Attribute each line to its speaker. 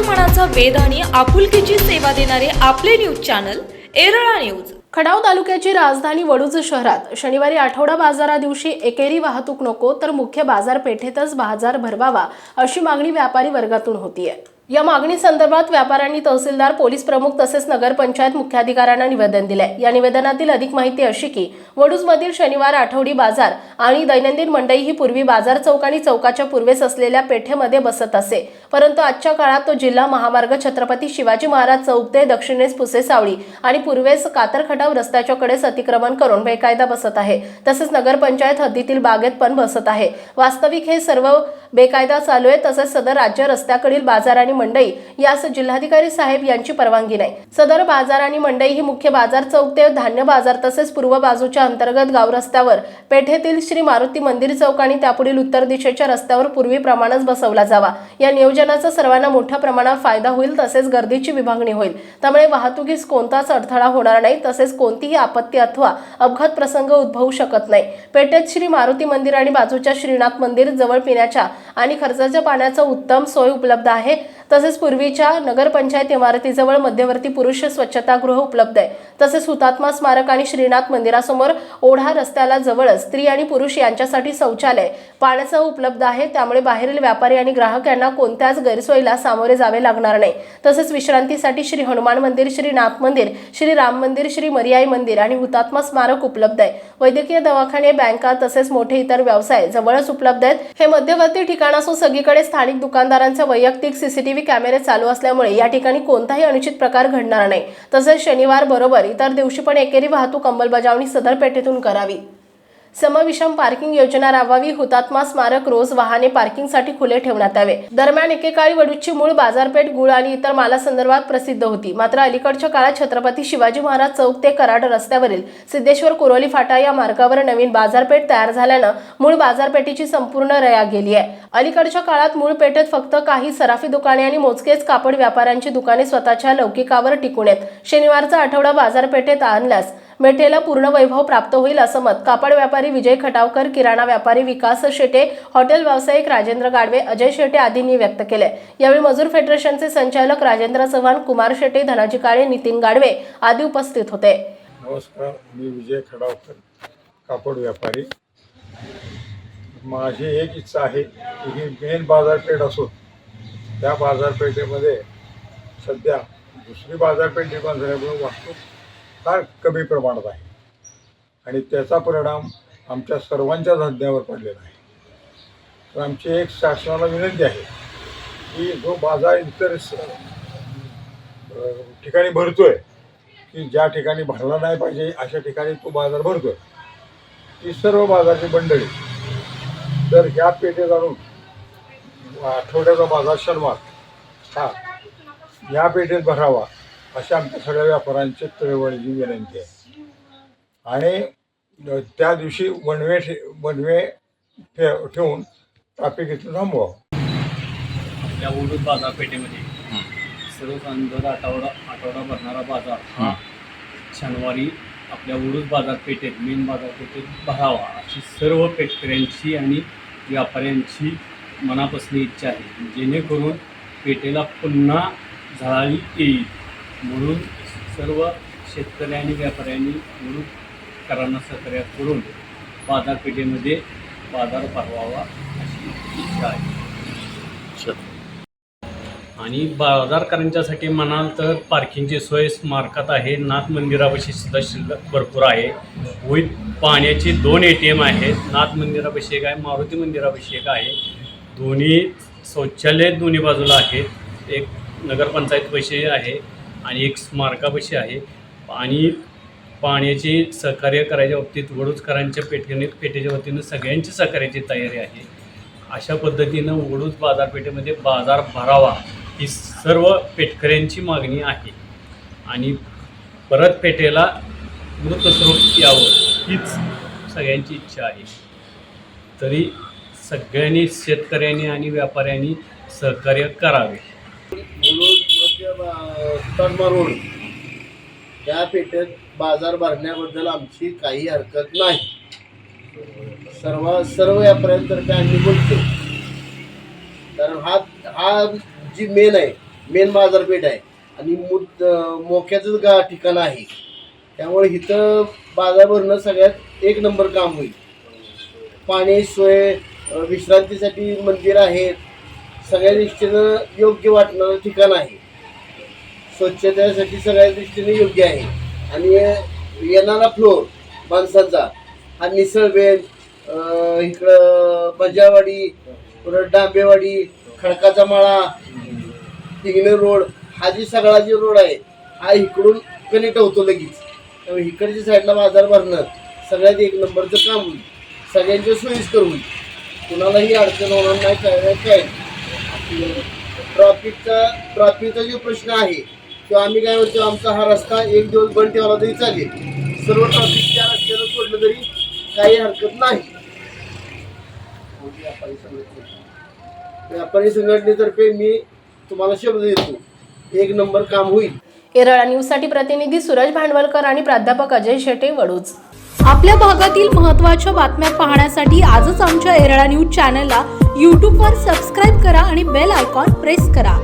Speaker 1: मनाचा वेद आणि आपुलकीची सेवा देणारे आपले न्यूज चॅनल एरळा न्यूज.
Speaker 2: खडाव तालुक्याची राजधानी वडूज शहरात शनिवारी आठवडा बाजारा दिवशी एकेरी वाहतूक नको तर मुख्य बाजारपेठेतच बाजार भरवावा अशी मागणी व्यापारी वर्गातून होतीये. या मागणी संदर्भात व्यापाऱ्यांनी तहसीलदार पोलीस प्रमुख तसेच नगरपंचायत मुख्याधिकाऱ्यांना निवेदन दिले या निवेदनातील अधिक माहिती अशी की वडूजमधील शनिवार आठवडी बाजार आणि दैनंदिन मंडई ही पूर्वी बाजार चौक आणि चौकाच्या पूर्वेस असलेल्या पेठेमध्ये बसत असे. परंतु आजच्या काळात तो जिल्हा महामार्ग छत्रपती शिवाजी महाराज चौक ते दक्षिणेस पुसे सावळी आणि पूर्वेस कातरखटाव रस्त्याच्या कडेस अतिक्रमण करून बेकायदा बसत आहे. तसेच नगरपंचायत हद्दीतील बागेत पण बसत आहे. वास्तविक हे सर्व बेकायदा चालू आहे. तसेच सदर राज्य रस्त्याकडील बाजार आणि मंडई यास जिल्हाधिकारी साहेब यांची परवानगी नाही. सदर बाजार आणि मंडई ही मुख्य बाजार चौक ते धान्य बाजार तसेच पूर्व बाजूच्या अंतर्गत गाव रस्त्यावर पेठेतील श्री मारुती मंदिर चौक आणि त्यापुढील उत्तर दिशेच्या रस्त्यावर पूर्वीप्रमाणेच बसवला जावा. या नियोजन नियोजनाचा सर्वांना मोठ्या प्रमाणात फायदा होईल तसेच गर्दीची विभागणी होईल. त्यामुळे वाहतुकीस कोणताच अडथळा होणार नाही तसेच कोणतीही आपत्ती अथवा अपघात प्रसंग उद्भवू शकत नाही. पेठेत श्री मारुती मंदिर आणि बाजूच्या श्रीनाथ मंदिर जवळ पिण्याच्या आणि खर्चाच्या पाण्याचा उत्तम सोय उपलब्ध आहे. तसेच पूर्वीच्या नगरपंचायत इमारतीजवळ मध्यवर्ती पुरुष स्वच्छतागृह उपलब्ध आहे. तसेच हुतात्मा स्मारक आणि श्रीनाथ मंदिरासमोर ओढा रस्त्याला जवळच स्त्री आणि पुरुष यांच्यासाठी शौचालय पाण्याचा उपलब्ध आहे. त्यामुळे बाहेरील व्यापारी आणि ग्राहक यांना कोणत्याच गैरसोयीला सामोरे जावे लागणार नाही. तसेच विश्रांतीसाठी श्री हनुमान मंदिर श्री नाथ मंदिर श्री राम मंदिर श्री मरियाई मंदिर आणि हुतात्मा स्मारक उपलब्ध आहे. वैद्यकीय दवाखाने बँका तसेच मोठे इतर व्यवसाय जवळच उपलब्ध आहेत. हे मध्यवर्ती ठिकाण असून सगळीकडे स्थानिक दुकानदारांचा वैयक्तिक सीसीटीव्ही कॅमेरे चालू असल्यामुळे या ठिकाणी कोणताही अनुचित प्रकार घडणार नाही. तसेच शनिवार बरोबर इतर दिवशी पण एकेरी वाहतूक अंमलबजावणी सदर पेठेतून करावी. समविषम पार्किंग योजना राबवावी हुतात्मा स्मारक रोज वाहने पार्किंगसाठी खुले ठेवण्यात यावे. दरम्यान एकेकाळी वडूची मूळ बाजारपेठ गुळ आणि इतर मालासंदर्भात प्रसिद्ध होती. मात्र अलीकडच्या काळात छत्रपती शिवाजी महाराज चौक ते कराड रस्त्यावरील सिद्धेश्वर कुरोली फाटा या मार्गावर नवीन बाजारपेठ तयार झाल्यानं मूळ बाजारपेठेची संपूर्ण रया गेली आहे. अलीकडच्या काळात मूळ पेठेत फक्त काही सराफी दुकाने आणि मोजकेच कापड व्यापाऱ्यांची दुकाने स्वतःच्या लौकिकावर टिकून आहेत. शनिवारचा आठवडा बाजारपेठेत आणल्यास मेठेला पूर्ण वैभव प्राप्त होईल असं मत. कापड व्यापारी विजय खटावकर किराणा व्यापारी विकास शेटे हॉटेल व्यावसायिक राजेंद्र गाडवे अजय शेटे आदींनी व्यक्त केले. यावेळी मजूर फेडरेशनचे संचालक राजेंद्र चव्हाण कुमार शेटे धनाजी काळे नितीन गाडवे आदी उपस्थित होते.
Speaker 3: नमस्कार मी विजय खडावकर कापड व्यापारी. माझी एक इच्छा आहे की ही मेन बाजारपेठ असून त्या बाजारपेठेमध्ये सध्या दुसरी बाजारपेठ निर्माण झाल्यामुळे वाहतूक फार कमी प्रमाणात आहे. आणि त्याचा परिणाम आमच्या सर्वांच्या धंद्यावर पडलेला आहे. तर आमची एक शासनाला विनंती आहे की जो बाजार इतर ठिकाणी भरतो ठिकाणी भरतोय की ज्या ठिकाणी भरला नाही पाहिजे अशा ठिकाणी तो बाजार भरतोय. ती सर्व बाजारची मंडळी तर ह्या पेठेत आणून आठवड्याचा बाजार शनिवार हा या पेठेत भरावा अशा आमच्या सगळ्या व्यापाऱ्यांची चळवळीची विनंती आहे. आणि त्या दिवशी वनवे ठे वनवे ठे ठेवून ट्रॅफिक इथून थांबवावं
Speaker 4: त्या उडूद बाजारपेठेमध्ये सर्व दर आठवडा आठवडा भरणारा बाजार हा शनिवारी आपल्या उडूद बाजारपेठेत मेन बाजारपेठेत भरावा. अशी सर्व शेतकऱ्यांची आणि व्यापाऱ्यांची मनापासून इच्छा आहे. जेणेकरून पेठेला पुन्हा झळाळी येईल. म्हणून सर्व शेतकरी आणि व्यापाऱ्यांनी म्हणून करांना सहकार्य करून बाजारपेठेमध्ये बाजार पाठवावा अशी इच्छा आहे. आणि बाजारकरांच्यासाठी म्हणाल तर पार्किंगची सोय स्मारकात आहे नाथ मंदिरापाशी सुद्धा शिल्लक भरपूर आहे. विथ पाण्याची दोन ए टी एम आहेत नाथ मंदिरापाशी एक आहे मारुती मंदिरापाशी एक आहे. दोन्ही शौचालय दोन्ही बाजूला आहेत. एक नगरपंचायतपाशी आहे आणि एक स्मारकापाशी आहे. आणि पाण्याची सहकार्य करायच्या बाबतीत वडूजकरांच्या पेठेने पेठेच्या वतीनं सगळ्यांची सहकार्याची तयारी आहे. अशा पद्धतीनं वडूज बाजारपेठेमध्ये बाजार भरावा ही सर्व पेठकऱ्यांची मागणी आहे. आणि परत पेठेला मृतस्वरूप यावं हीच सगळ्यांची इच्छा आहे. तरी सगळ्यांनी शेतकऱ्यांनी आणि व्यापाऱ्यांनी सहकार्य करावे.
Speaker 5: हुतात्मा रोड. त्या पेठेत बाजार भरण्याबद्दल आमची काही हरकत नाही. सर्व सर्व व्यापाऱ्यांतर्फे आम्ही बोलतो. कारण हा हा जी मेन आहे मेन बाजारपेठ आहे आणि मुद मोक्याचंच गा ठिकाण आहे. त्यामुळे इथं बाजार भरणं सगळ्यात एक नंबर काम होईल. पाणी सोय विश्रांतीसाठी मंदिर आहेत. सगळ्या दृष्टीनं योग्य वाटणारं ठिकाण आहे. स्वच्छतेसाठी सगळ्या दृष्टीने योग्य आहे. आणि येणारा फ्लोर माणसाचा हा निसळबेन इकडं बजावाडी परत डांबेवाडी खडकाचा माळा हिंगणे रोड हा जी सगळा जी रोड आहे हा इकडून कनेक्ट होतो लगेच. त्यामुळे इकडच्या साईडला बाजार भरणं सगळ्यात एक नंबरचं काम होईल. सगळ्यांच्या सोयीस्कर होईल. कुणालाही अडचण होणार नाही काय काय ट्रॉफिकचा ट्रॉफिकचा जो प्रश्न आहे तो आम्ही काय म्हणतो आमचा हा रस्ता एक दिवस बंद ठेवला तरी चालेल. सर्व ट्रॉफिक त्या रस्त्यानं सोडलं तरी काही हरकत नाही. व्यापारी संघटने व्यापारी संघटनेतर्फे मी तुम्हाला शब्द देतो एक नंबर काम होईल.
Speaker 2: येरळा न्यूजसाठी प्रतिनिधी सूरज भांडवलकर आणि प्राध्यापक अजय शेटे वडूज.
Speaker 1: आपल्या भागातील महत्त्वाच्या बातम्या पाहण्यासाठी आजच आमच्या एरळा न्यूज चॅनलला यूट्यूबवर सबस्क्राईब करा आणि बेल आयकॉन प्रेस करा.